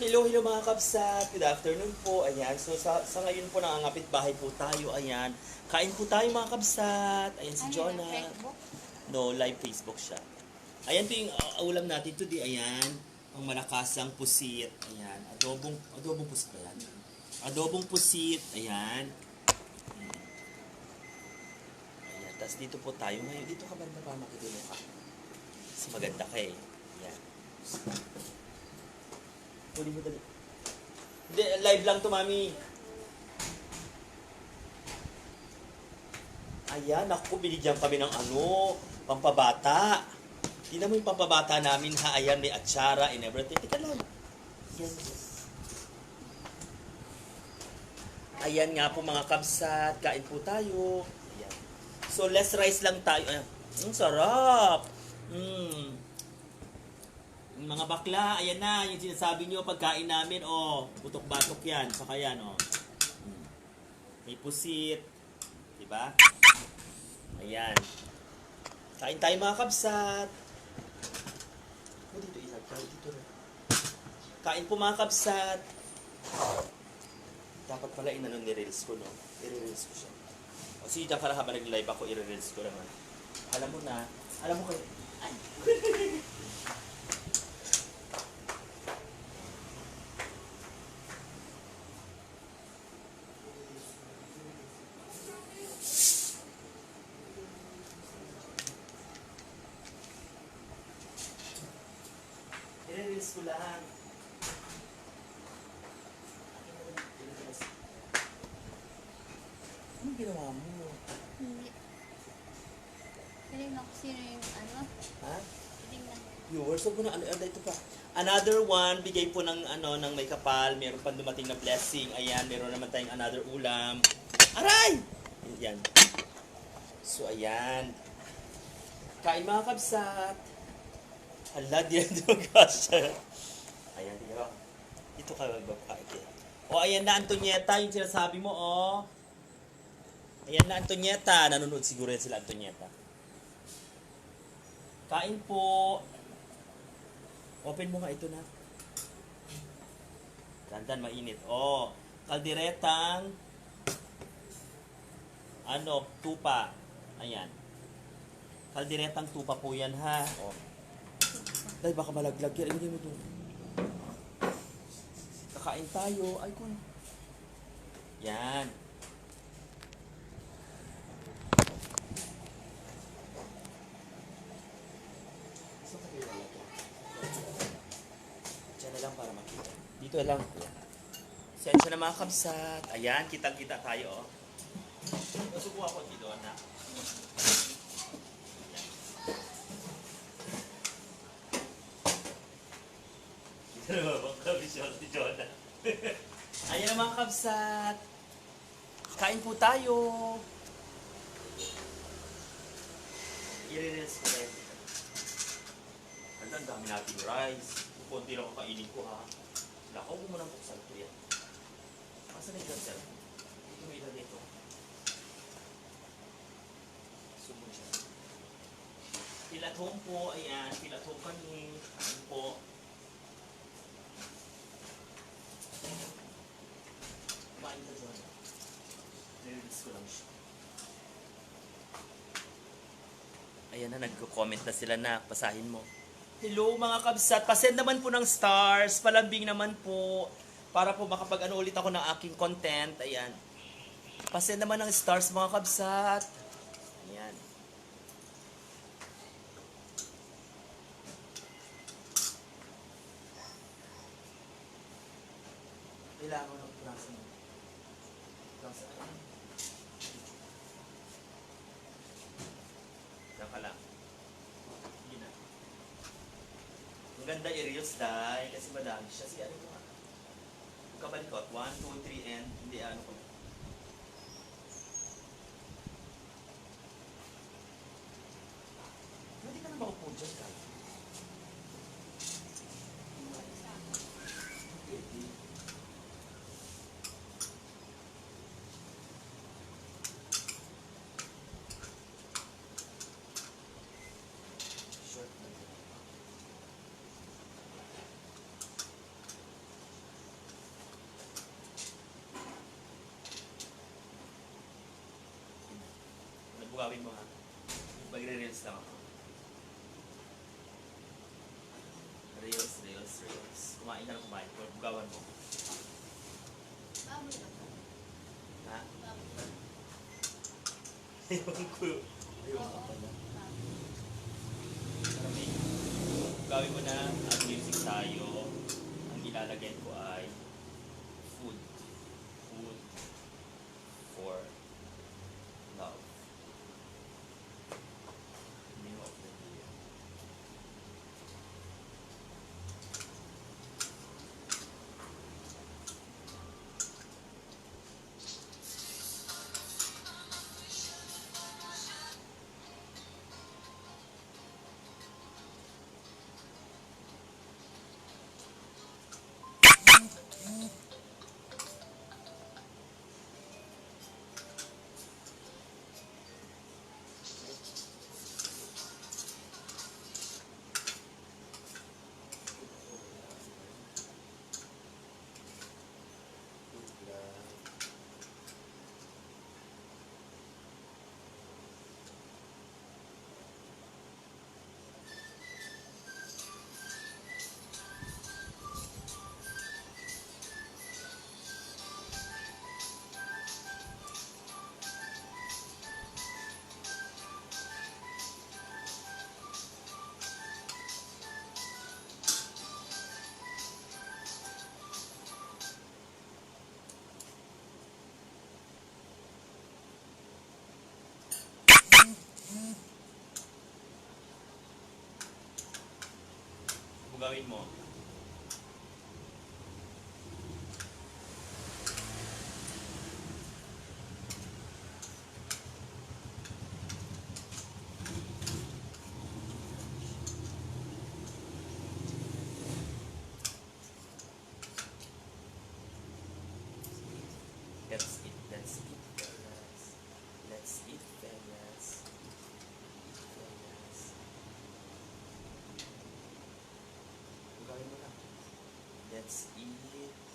Hello, hello mga kabsat. Good afternoon po. Ayan. So sa, sa ngayon po nangangapit bahay po tayo. Ayan. Kain po tayo mga kabsat. Ayan si Ano Jonah. No, live Facebook siya. Ayan po yung uh, ulam natin today. Ayan. Ang malakasang pusit. Ayan. Adobong, adobong pusit ba yan? Adobong pusit. Ayan. Ayan. Tapos dito po tayo ngayon. Dito ka banda pa makikita ka. Mas maganda ka eh. Ayan. Huli mo dali. Live lang to, mami. Ayan, ako, binigyan kami ng ano, pampabata. Tingnan mo yung pampabata namin, ha? Ayan, may atsara and everything. Teka lang. Ayan. Ayan nga po mga kabsat, kain po tayo. Ayan. So, less rice lang tayo. Ayan. Ang sarap. Mm. Mga bakla, ayan na, yung sinasabi nyo pagkain namin, oh, butok-batok yan, saka yan, oh. Mm. May pusit, di ba? Ayan. Kain tayo mga kabsat. Oh, dito isa, kain dito rin. Kain po mga kabsat. Dapat pala inano ni-reels ko, no? I-reels ko siya. O sige, para habang nag-live ako, i-reels ko naman. Alam mo na, alam mo kayo, ay, ko lang. Anong ginawa mo? Hindi. Tinignan ko sino yung ano. Ha? Tinignan. viewers. So, na, ano, ano, ito pa. Another one, bigay po ng, ano, ng may kapal. Meron pa dumating na blessing. Ayan, meron naman tayong another ulam. Aray! Ayan. So, ayan. Kain mga kabsat. Hala, di na dumagkasya. Ayan, di ba? Ito ka magbabae. O, ayan na, Antonieta, yung sinasabi mo, oh. Ayan na, Antonieta. Nanonood siguro yan sila, Antonieta. Kain po. Open mo nga ito na. Dandan, mainit. Oh, kalderetang ano, tupa. Ayan. Kalderetang tupa po yan, ha? Oh. Dahil baka malaglag yan. Ilagay mo doon. Kakain tayo. Ay, kun. Yan. Diyan na lang para makita. Dito lang. Sensya na mga kabsat. Ayan, kitang-kita tayo. Oh. Nasubukan ko dito na. Dito na si Jonah. Ayan na mga kabsat. Kain po tayo. I-release ko rin. Ang dami nating rice. Kunti lang kakainin ko ha. Nakaw mo muna buksan ko yan. Asan na yung sir? Ito may ilagay ito. Sumunod siya. Pilat home po. Ayan. Pilat home kami. Ayan po. Kumain ka dyan. Nililis ko lang siya. Ayan na, nagko-comment na sila na. Pasahin mo. Hello mga kabsat, pasend naman po ng stars, palambing naman po para po makapag ano ulit ako ng aking content. Ayan. Pasend naman ng stars mga kabsat. Ayan. Kailangan ko ng plasa mo. Plasa. Diyan ka lang. Hindi na. Ang ganda i-reels dahil kasi madami siya. Si ano nga. Kabalikot. 1, 2, 3, and hindi ano ko. Hindi ka na maupo dyan ka. Bugawin mo ha. Magre-reels lang ako. Reels, reels, reels. Kumain ka na kumain. Bugawan mo. Baboy lang. Ha? Baboy. Ewan ko. Ewan ko pala. Gawin mo na ang music tayo. Ang ilalagay ko ay logarithme let's eat.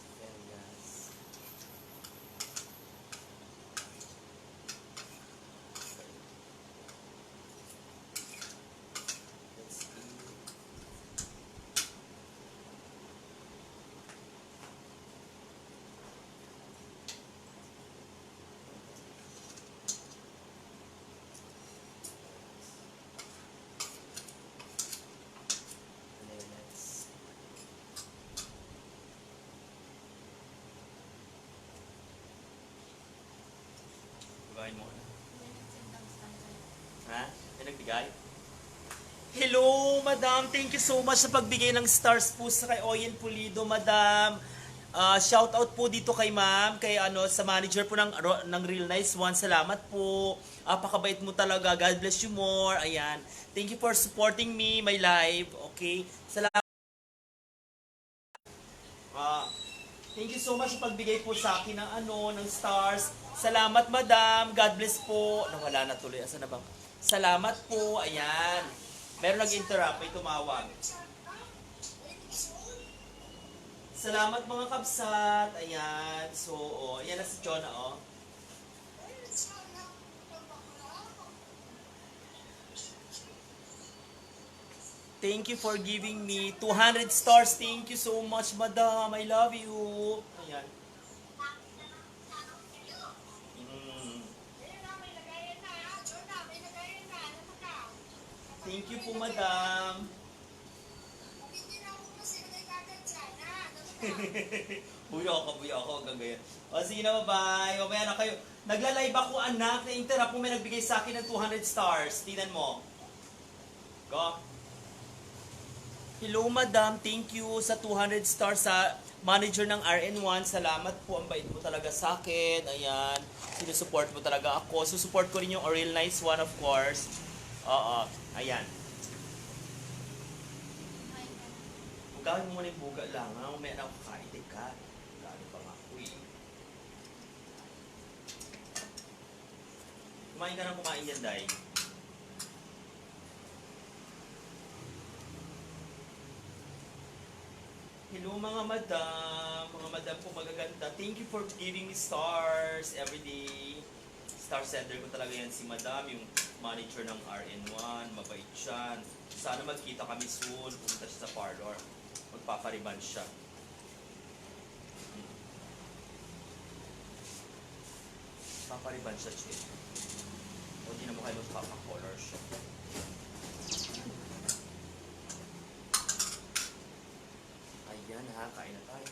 Bugayin mo. Ha? May nagbigay? Hello, madam. Thank you so much sa pagbigay ng stars po sa kay Oyen Pulido, madam. Ah, shout out po dito kay ma'am, kay ano sa manager po ng ng Real Nice One. Salamat po. Apakabait mo talaga. God bless you more. Ayan. Thank you for supporting me, my live. Okay? Salamat. Thank you so much sa pagbigay po sa akin ng ano, ng stars. Salamat, madam. God bless po. Nawala na tuloy. Asa na bang? Salamat po. Ayan. Meron nag-interrupt. May tumawag. Salamat mga kabsat. Ayan. So, oh, ayan na si Jonah, oh. Thank you for giving me 200 stars. Thank you so much, madam. I love you. Ayan. Mm. Thank you po, madam. buyo ako, buyo ako. Hanggang ngayon. O, sige na, bye. Mamaya na kayo. Nagla-live ako, anak. Na-interrupt mo may nagbigay sa akin ng 200 stars. Tingnan mo. Go. Hello, madam. Thank you sa 200 stars sa manager ng RN1. Salamat po. Ang bait mo talaga sa akin. Ayan. Sinusupport mo talaga ako. Susupport ko rin yung Real Nice One, of course. Oo. Ayan. Gawin mo muna yung buga lang. Ha? Umaya na ako kain. Teka. Gawin pa nga ako eh. Kumain ka ng kumain yan, Day. Hello mga madam, mga madam po magaganda. Thank you for giving me stars every day. Star sender ko talaga yan si Madam, yung manager ng RN1, mabait siya. Sana magkita kami soon, pumunta siya sa parlor. Magpapariban siya. Papariban siya, Che. O di na mo kayo magpapakolor siya. Ayan ha, kain na tayo.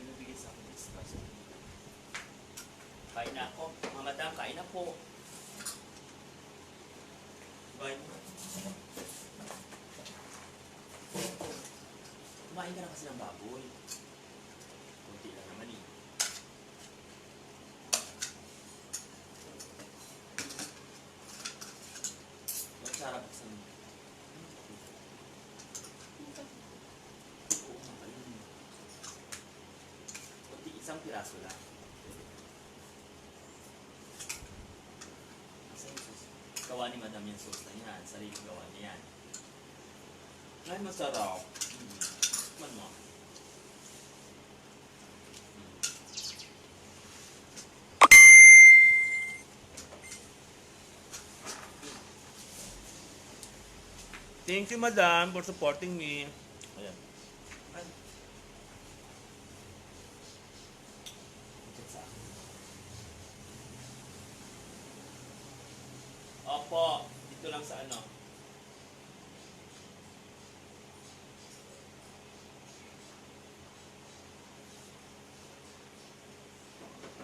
Binibigay sa akin sa Kain na ako. Mga madam, kain na po. Bye. Kumain ka na kasi ng baboy. Kunti lang naman eh. Ang sarap sa Oo, makalim. Kunti isang piraso lang. Yung sauce. Gawa ni Madam yung sauce na yan. Sarili gawa niya yan. Ay, masarap. Mm. Mo. Mm. Thank you, Madam, for supporting me. Ayan. Ay. Ito sa akin. Opo, dito lang sa ano.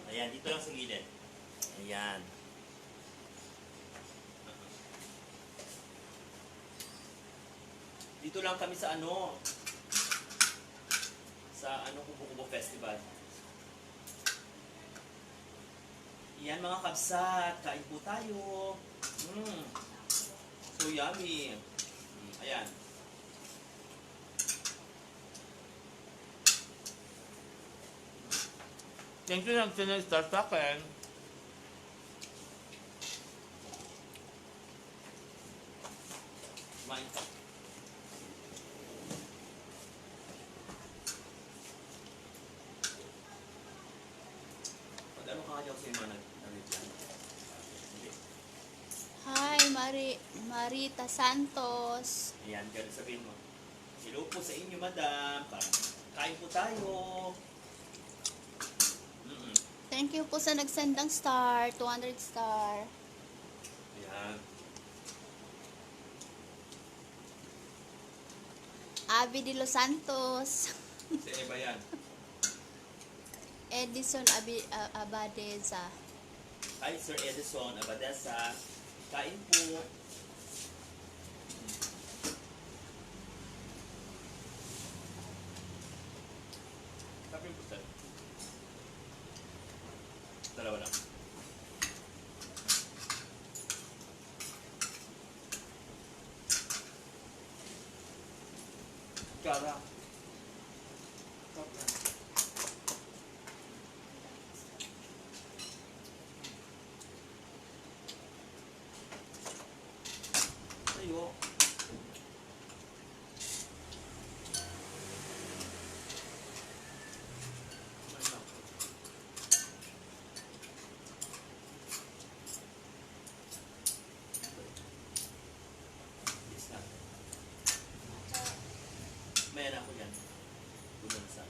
Ayan, dito lang sa gilid. Ayan. Dito lang kami sa ano. Sa ano Kubo-Kubo Festival. Yan mga kabsat, kain po tayo. Mm. So yummy. Mm, ayan. Thank you lang sa start sa akin. Kumain ka. Pag ano ka nga sa mga nag- nag-reply? Hindi. Hi, Mari Marita Santos. Ayan, ganun sabihin mo. Hello po sa inyo, madam. Kain po tayo. Mm-mm. Thank you po sa nagsendang star, 200 star. Ayan. Abby de Los Santos. Si Eva yan. Edison Abi, uh, Abadeza. Hi, Sir Edison Abadesa. Kain po. Kapin po, sir. Dalawa lang. Kara. Tayo. Yes na. May anak ko yan. Bumansa.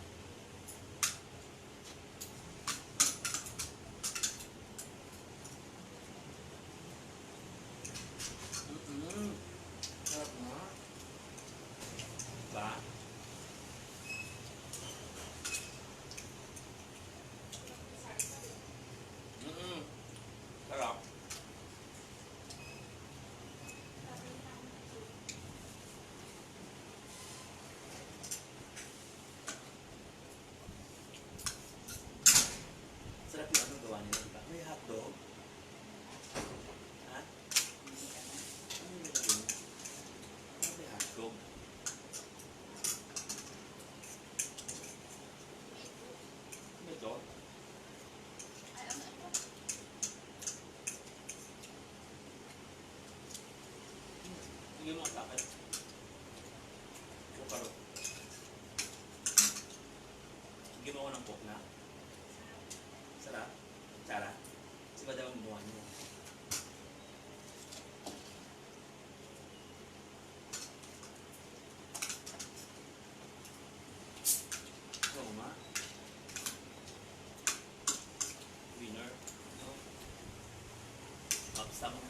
Mm-mm. Sarap nga. Ba? Mm-mm. Sarap. Sarap yung ano gawa nila, di ba? May hotdog. Ha? Ano yung nilagay mo? Ano may hotdog? Ano ito? Hindi mo sa akin. Yung karot. Sige mo ako ng coke Na? Sarap? Tsara? Si Madam ang mo. Oo nga. Winner. No? Upstop.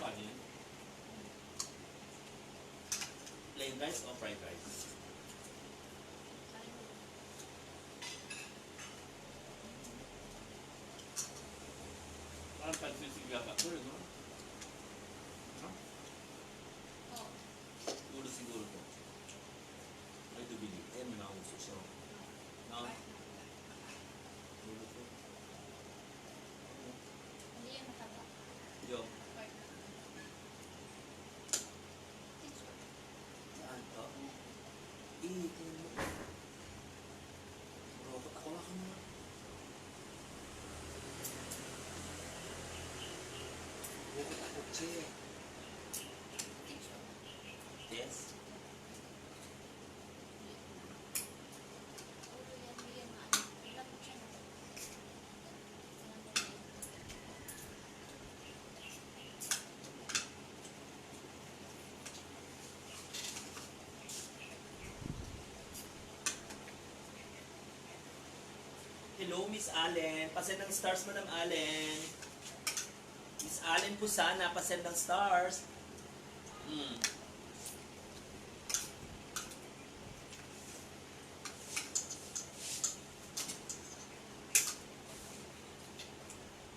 Ano ba niyan? Plain rice o fried rice? Parang pagsisiga ka. Pero no? Ha? Ulo siguro to. I do believe. Eh, may nauso siya. No? Ulo to. Hindi yan mataba. Yo. Saan to? Eh, tingnan mo. Robot, ako nga ka naman. Hello, Miss Allen. Pasend ng stars, Madam Allen. Miss Allen po sana, pasend ng stars. Hmm.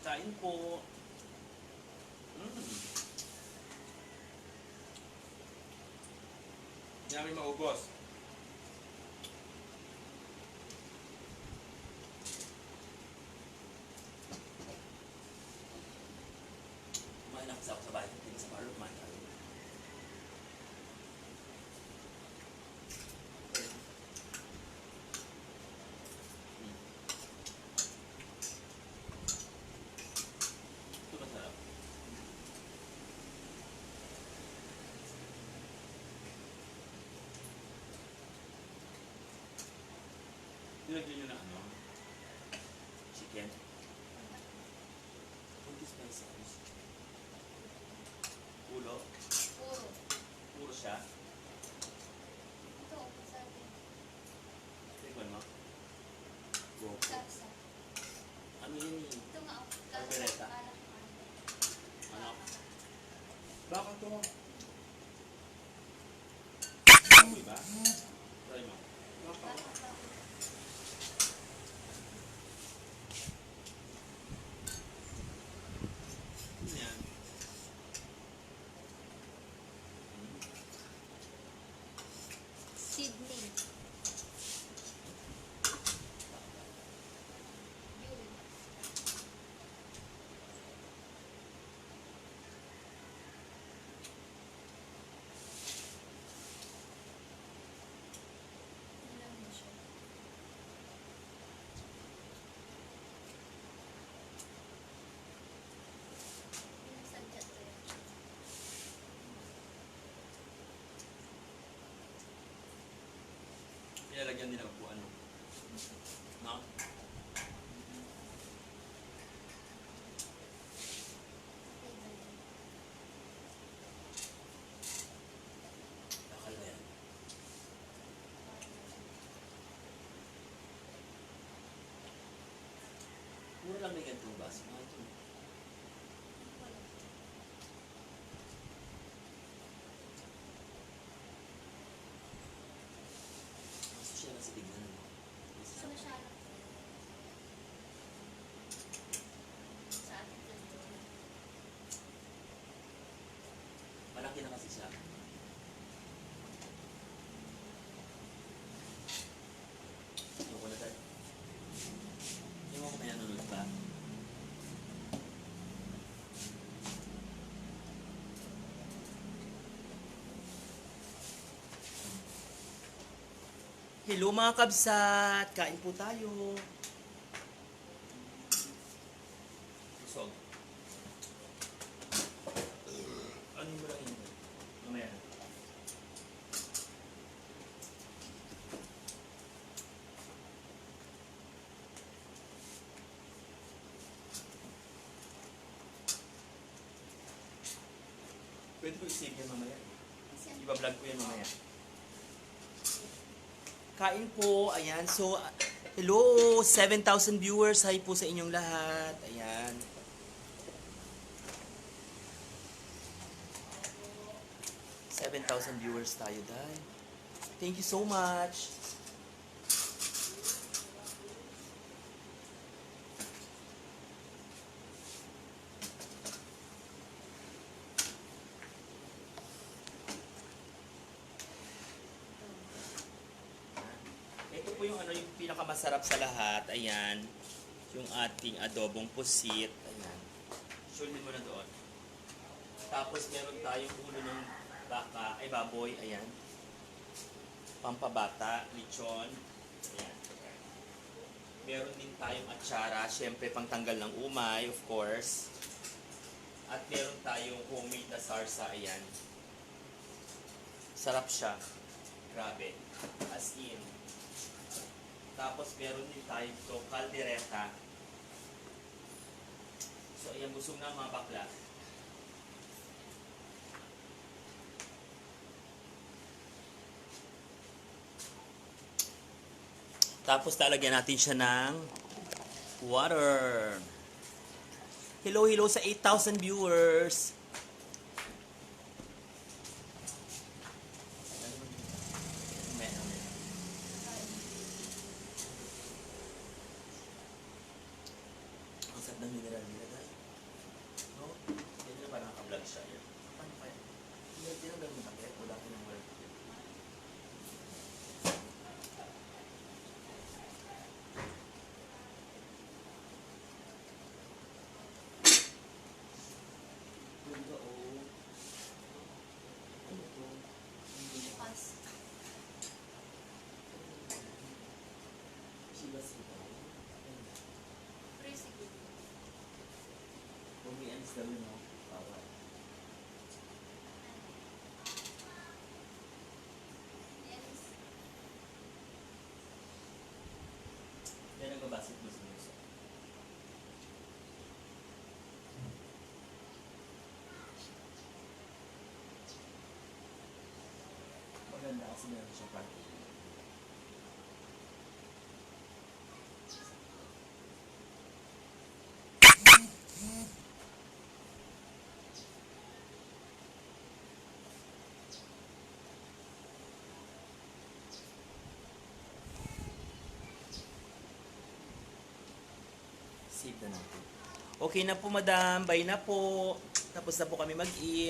Kain po. Mm. Hindi namin maubos. Kumain ako sa, sa bahay. Hindi sa parlo, kumain tayo. Mm. Ito masarap. Nilagyan nyo na ano? Chicken. Hindi spicy sauce. Ulo. Puro. Puro siya. Ito, masabi. Tingnan mo. Go. Salsa. Ano yun eh? Ito nga, oh. Albereta. Kalak Ano? Baka to. Amoy ba? Try mo. Baka. Ano yan? Mm. Sydney. Yun. Yun lang yun siya. Yun ang sadyat ko yun. Pinalagyan nila po ano. No? Bakal na yan. Mura lang may ganitong bus. Mga ito. Gusto siya nasa tignan. no? Sa masyado. Sa atin dito. Hello mga kabsat! Kain po tayo. Busog. Ano mo lang yun? Mamaya. Pwede ko i-save yan mamaya. Iba-vlog ko yan mamaya. Kain po, ayan. So, uh, hello, 7,000 viewers. Hi po sa inyong lahat. Ayan. Seven thousand viewers tayo, Day. Thank you so much. Ito po yung ano yung pinakamasarap sa lahat. Ayan. Yung ating adobong pusit. Ayan. Shulin mo na doon. Tapos meron tayong ulo ng baka, ay baboy. Ayan. Pampabata, lechon. Ayan. Meron din tayong atsara, syempre pangtanggal ng umay, of course. At meron tayong homemade na sarsa, ayan. Sarap siya. Grabe. As in. Tapos meron din tayo ito, kaldereta. So ayan, busog na mga bakla. Tapos lalagyan natin siya ng water. Hello, hello sa 8,000 viewers. Ang sarap ng mineral nila, guys. No? Yan na parang naka-vlog siya. Yan. Paano kaya? Hindi, tinanggal mo na kaya. Wala ko ng word. Ganda, oh. Ano to? Pass. Siba-siba. Free siguro. Bumianis kami, no? Bawal. Yes. Yan ang babasit mo sa muso. Maganda kasi meron siya parking. Save na natin. Okay na po, madam. Bye na po. Tapos na po kami mag-eat.